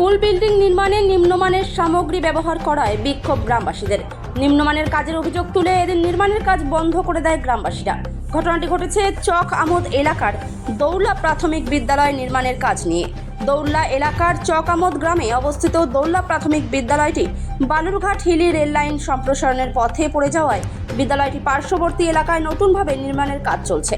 School building নির্মাণে নিম্নমানের সামগ্রী ব্যবহার করায় বিক্ষোভ গ্রামবাসীদের। নিম্নমানের কাজের অভিযোগ তুলে এদিন নির্মাণের কাজ বন্ধ করে দেয় গ্রামবাসীরা। ঘটনাটি ঘটেছে চক আমোদ এলাকার দৌলা প্রাথমিক বিদ্যালয় নির্মাণের কাজ নিয়ে। দৌল্লা এলাকার চক আমোদ গ্রামে অবস্থিত দৌল্লা প্রাথমিক বিদ্যালয়টি বালুরঘাট হিলি রেল লাইন সম্প্রসারণের পথে পড়ে যাওয়ায় বিদ্যালয়টি পার্শ্ববর্তী এলাকায় নতুনভাবে নির্মাণের কাজ চলছে।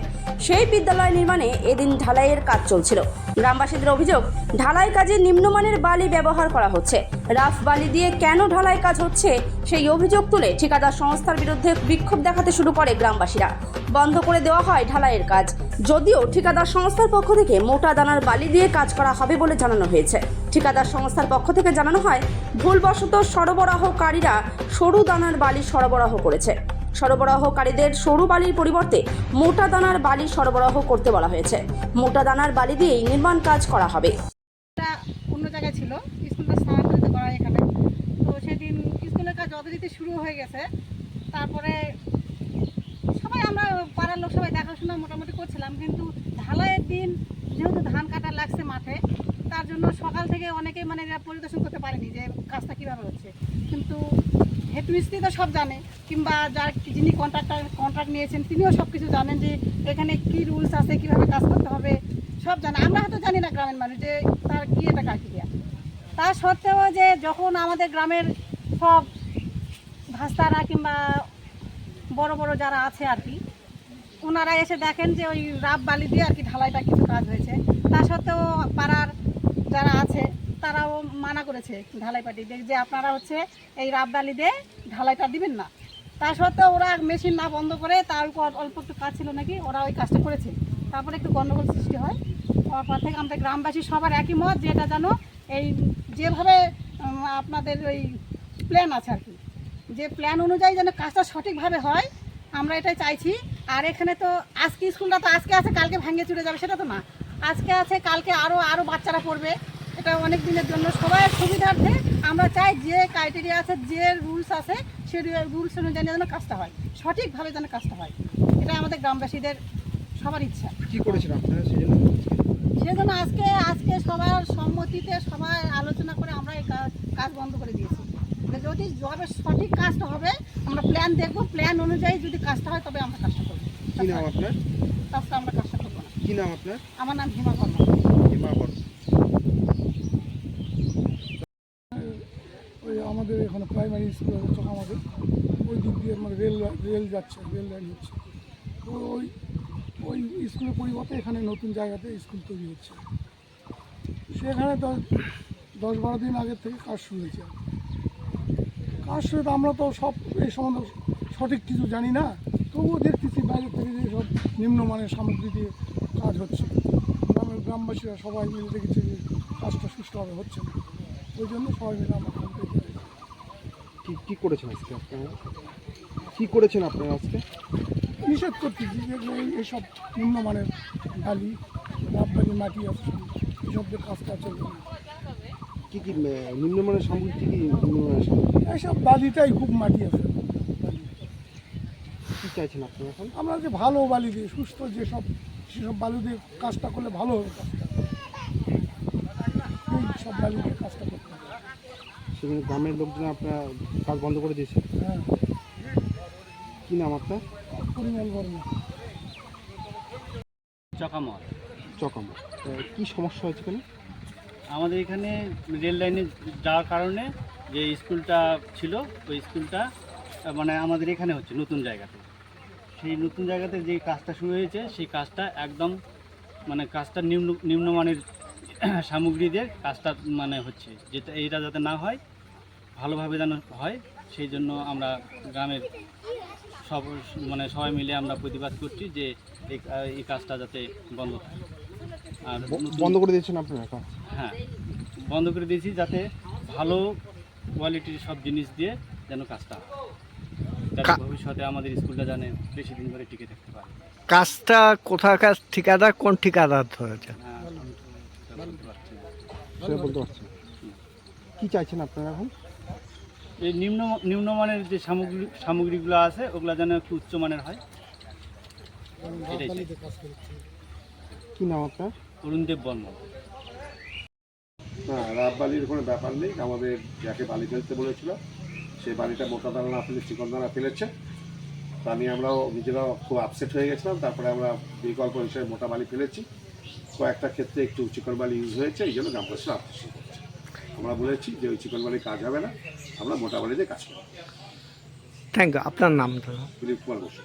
সেই বিদ্যালয় নির্মাণে এদিন ঢালাইয়ের কাজ চলছিল। গ্রামবাসীদের অভিযোগ, ঢালাই কাজে নিম্নমানের বালি ব্যবহার করা হচ্ছে। রাফ বালি দিয়ে কেন ঢালাই কাজ হচ্ছে, সেই অভিযোগ তুলে ঠিকাদার সংস্থার বিরুদ্ধে বিক্ষোভ দেখাতে শুরু করে গ্রামবাসীরা। বন্ধ করে দেওয়া হয় ঢালাইয়ের কাজ। যদিও ঠিকাদার সংস্থার পক্ষ থেকে মোটা দানার বালি দিয়ে কাজ করা হবে বলে জানানো হয়েছে। ঠিকাদার সংস্থার পক্ষ থেকে জানানো হয়, ভুলবশত সরবরাহকারীরা সরু দানার বালি সরবরাহ করেছে। সরবরাহকারীদের সরু বালির পরিবর্তে মোটা দানার বালি সরবরাহ করতে বলা হয়েছে। মোটা দানার বালি দিয়েই নির্মাণ কাজ করা হবে। অন্য জায়গায় ছিল। স্কুলটা স্থানান্তরিত করা এখানে। তো সেদিন স্কুলের কাজ যথারীতি শুরু হয়ে গেছে। তারপরে সবাই আমরা পাড়ার লোক সবাই দেখাশোনা মোটামুটি করছিলাম। কিন্তু ঢালাইয়ের দিন যেহেতু ধান কাটা লাগছে মাঠে তার জন্য সকাল থেকে অনেকে মানে পরিদর্শন করতে পারেনি যে কাজটা কীভাবে হচ্ছে। কিন্তু হেড মিস্ত্রি তো সব জানে, কিংবা যার যিনি কন্ট্রাক্টার কন্ট্রাক্ট নিয়েছেন, তিনিও সব কিছু জানেন যে এখানে কি রুলস আছে, কীভাবে কাজ করতে হবে, সব জানে। আমরা হয়তো জানি না গ্রামের মানুষ যে তার কি এটা কাকিরিয়া তা সত্ত্বেও যে যখন আমাদের গ্রামের সব ভাস্তারা কিংবা বড় বড় যারা আছে আর কি, ওনারা এসে দেখেন যে ওই রাব বালি দিয়ে আর কি ঢালাইটা কিছু কাজ হয়েছে। তা সত্ত্বেও পাড়ার যারা আছে, তারাও মানা করেছে ঢালাই পাটি যে আপনারা হচ্ছে এই রাব বালি দিয়ে ঢালাইটা দিবেন না। তা সত্ত্বেও ওরা মেশিন না বন্ধ করে তার উপর অল্প একটু কাজ ছিল নাকি ওরা ওই কাজটা করেছে। তারপরে একটু গণ্ডগোল সৃষ্টি হয়। হওয়ার পর থেকে আমাদের গ্রামবাসী সবার একই মত যে এটা যেন এই যেভাবে আপনাদের ওই প্ল্যান আছে আর কি। যে প্ল্যান অনুযায়ী যেন কাজটা সঠিকভাবে হয়, আমরা এটাই চাইছি। আর এখানে তো আজকে স্কুলটা তো আজকে আছে, কালকে ভেঙে চুরে যাবে, সেটা তো না। আজকে আছে কালকে আরও আরও বাচ্চারা পড়বে। এটা অনেক দিনের জন্য। সবাই সুবিধার্থে আমরা চাই যে ক্রাইটেরিয়া আছে যে রুলস আছে সে রুলস অনুযায়ী যেন কাজটা হয়। সঠিকভাবে যেন কাজটা হয়। এটা আমাদের গ্রামবাসীদের সবার ইচ্ছা। কি করেছেন আপনারা সেই জন্য সেজন্য আজকে আজকে সবার সম্মতিতে সবাই আলোচনা করে আমরা এই কাজ কাজ বন্ধ করে দিয়েছি। যে যদি যবে সঠিক কাজটা হবে আমরা প্ল্যান দেখব। প্ল্যান অনুযায়ী যদি কাজটা হয় তবে আমরা কাজটা করব। আপনার? তাছাড়া আমরা কাজটা কি নাম আপনার? আমার নাম হিমা কর্মা হিমা বর্মা। ওই আমাদের এখানে প্রাইমারি স্কুল আছে চক আমাদের। ওই দিক দিয়ে মানে রেল রেল যাচ্ছে রেল লাইন হচ্ছে। তো ওই ওই স্কুলের পরিবর্তে এখানে নতুন জায়গাতে স্কুল তৈরি হচ্ছে। সেখানে তো দশ বারো দিন আগের থেকে কাজ শুরু হয়েছে। কাজ শুরু আমরা তো সব এই সম্বন্ধে সঠিক কিছু জানি না। তবুও দেখতেছি বাইরে থেকে যে সব নিম্নমানের সামগ্রী দিয়ে কাজ হচ্ছে গ্রামের গ্রামবাসীরা সবাই মিলে দেখেছে যে কাজটা সুষ্ঠুভাবে হচ্ছে না। ওই জন্য সবাই মিলে আমরা। কি কি করেছেন আজকে আপনারা? কি করেছেন আপনারা আজকে? নিষেধ করতেছি যেগুলো এই- এইসব নিম্নমানের বালি রাববালি মাটি আছে এসব যে কাজটা চলবে না। কি কি নিম্নমানের সামগ্রী কি কি নিম্নমানের সামগ্রী? এইসব বালিটাই খুব মাটি আছে। কি চাইছেন আপনারা এখন? আমরা যে ভালো বালি দিয়ে সুস্থ যেসব সেসব বালু দিয়ে কাজটা করলে ভালো হবে কাজটা। সব বালি দিয়ে কাজটা করতে সেখানে গ্রামের লোকজন আপনারা কাজ বন্ধ করে দিয়েছে? হ্যাঁ। কি নাম আপনার? পরিমাণ গরম চকামত চকামা কি সমস্যা হয়েছে এখানে? আমাদের এখানে রেল লাইনে যাওয়ার কারণে যে স্কুলটা ছিল ওই স্কুলটা মানে আমাদের এখানে হচ্ছে নতুন জায়গাতে। সেই নতুন জায়গাতে যে কাজটা শুরু হয়েছে সেই কাজটা একদম মানে কাজটা নিম্ন নিম্নমানের সামগ্রী দিয়ে কাজটা মানে হচ্ছে যেটা এইটা যাতে না হয় ভালোভাবে যেন হয় সেই জন্য আমরা গ্রামের সব মানে সবাই মিলে আমরা প্রতিবাদ করছি যে এই এই কাজটা যাতে বন্ধ হয় আর বন্ধ করে দিয়েছেন আপনারা হ্যাঁ বন্ধ করে দিয়েছি যাতে ভালো কোয়ালিটির সব জিনিস দিয়ে যেন কাজটা হয় ভবিষ্যতে আমাদের স্কুলটা জানে বেশি দিন ধরে টিকে থাকতে পারে। কাজটা কোথাকার ঠিকাদার কোন ঠিকাদার ধরেছে? হ্যাঁ, আমি তো সেটা বলতে পারছি না। সেটা বলতে পারছেন কি চাইছেন আপনারা এখন? এই নিম্ন নিম্নমানের যে সামগ্রী সামগ্রীগুলো আছে ওগুলো যেন একটু উচ্চমানের হয়। এটাই চাই। কি নাম আপনার? অরুণদেব বর্মন না রাত বালির কোনো ব্যাপার নেই। আমাদের যাকে বালি ফেলতে বলেছিল সেই বাড়িটা মোটা দানা না ফেলে চিকন দানা ফেলেছে। তা নিয়ে আমরাও নিজেরাও খুব আপসেট হয়ে গেছিলাম। তারপরে আমরা বিকল্প হিসেবে মোটা বালি ফেলেছি। কয়েকটা ক্ষেত্রে একটু চিকন বালি ইউজ হয়েছে এই জন্য গ্রামবাসী আপসেট করছে। আমরা বলেছি যে ওই চিকন বালি কাজ হবে না আমরা মোটা বালি দিয়ে কাজ করব। থ্যাংক ইউ আপনার নাম দিলীপ কুমার বসু।